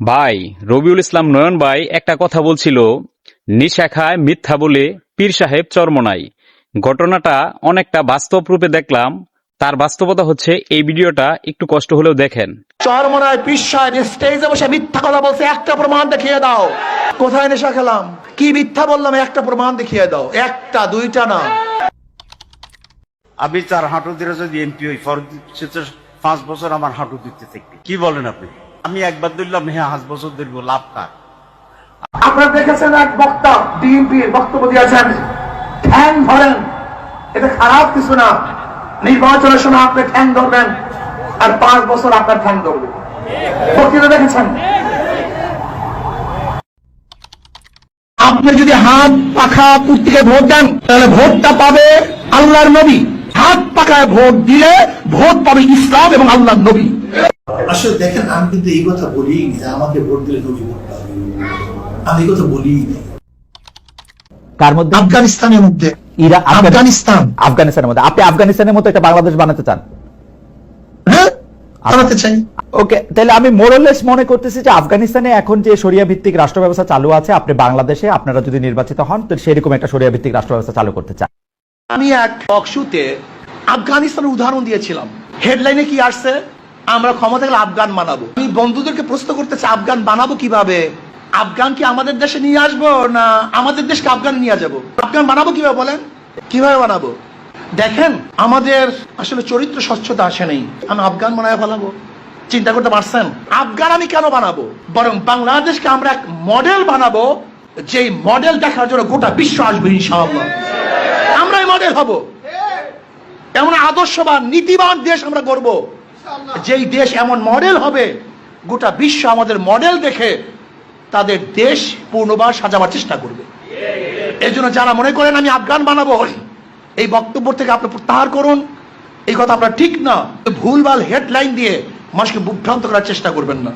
ভাই রবিউল ইসলাম নয়ন ভাই একটা কথা বলছিল নিশা খায় মিথ্যা বলে পীর সাহেব চরমনাই ঘটনাটা অনেকটা বাস্তব রূপে দেখলাম তার বাস্তবতা হচ্ছে এই ভিডিওটা একটু কষ্ট হলেও দেখেন। চরমনায় পিসায় স্টেজে বসে মিথ্যা কথা বলছে একটা প্রমাণ দেখিয়ে দাও। কোথায় নেশা খেলাম? কি মিথ্যা বললাম একটা প্রমাণ দেখিয়ে দাও। একটা দুইটা না। আমি চার হাঁটু দিয়ে যদি এমপি হই পাঁচ বছর আমার হাঁটু দিতে থাকবে। কি বলেন আপনি? আমি একবার ধরলাম হ্যাঁ পাঁচ বছর ধরবো, লাভ কার? আপনারা দেখেছেন এক বক্তা ডিএমপি বক্তব্য দিয়েছেন, ঠ্যাং ধরেন, এটা খারাপ কিছু না। নির্বাচনের সময় আপনি ঠ্যাং ধরবেন, আর পাঁচ বছর আপনার ঠ্যাং ধরবে। বক্তৃতা দেখেছেন? আপনি যদি হাত পাখা কুর্তিকে ভোট দেন, তাহলে ভোটটা পাবে আল্লাহর নবী। হাত পাখায় ভোট দিলে ভোট পাবে ইসলাম এবং আল্লাহর নবী। আসলে দেখেন আমি কিন্তু এই কথা বলি যে আমাকে ভোট দিলে নবী ভোট পাবে। আমি এই কথা বলি কার মধ্যে? আফগানিস্তানের মধ্যে। ইরা আফগানিস্তান। আফগানিস্তানের মধ্যে। আপনি আফগানিস্তানের মতো একটা বাংলাদেশ বানাতে চান? হ্যাঁ বানাতে চাই। ওকে তাহলে আমি মোরলেস মনে করতেছি যে আফগানিস্তানে এখন যে শরিয়া ভিত্তিক রাষ্ট্র ব্যবস্থা চালু আছে আপনি বাংলাদেশে আপনারা যদি নির্বাচিত হন তো সেরকম একটা শরিয়া ভিত্তিক রাষ্ট্র ব্যবস্থা চালু করতে চান। আমি এক টকশুতে আফগানিস্তানের উদাহরণ দিয়েছিলাম। হেডলাইনে কি আসছে? আমরা ক্ষমতা গেলে আফগান বানাবো। আমি বন্ধুদেরকে প্রশ্ন করতেছি আফগান বানাবো কীভাবে? আফগান কি আমাদের দেশে নিয়ে আসব না আমাদের দেশকে আফগান নিয়ে যাব? আফগান বানাবো কীভাবে বলেন? কীভাবে বানাবো? দেখেন, আমাদের আসলে চরিত্র স্বচ্ছতা আসে নেই। আমি আফগান বানায় ফেলাবো। চিন্তা করতে পারছেন? আফগান আমি কেন বানাবো? বরং বাংলাদেশকে আমরা এক মডেল বানাবো, যেই মডেল দেখার জন্য গোটা বিশ্ব আসবে, ইনশাআল্লাহ। আমরাই মডেল হব। এমন আদর্শবান, নীতিবান দেশ আমরা করব যেই দেশ এমন মডেল হবে, গোটা বিশ্ব আমাদের মডেল দেখে তাদের দেশ পূর্ণবার সাজাবার চেষ্টা করবে। এই জন্য যারা মনে করেন আমি আফগান বানাবো, এই বক্তব্য থেকে আপনি প্রত্যাহার করুন। এই কথা আপনার ঠিক না। ভুলভাল হেডলাইন দিয়ে মানুষকে বিভ্রান্ত করার চেষ্টা করবেন না।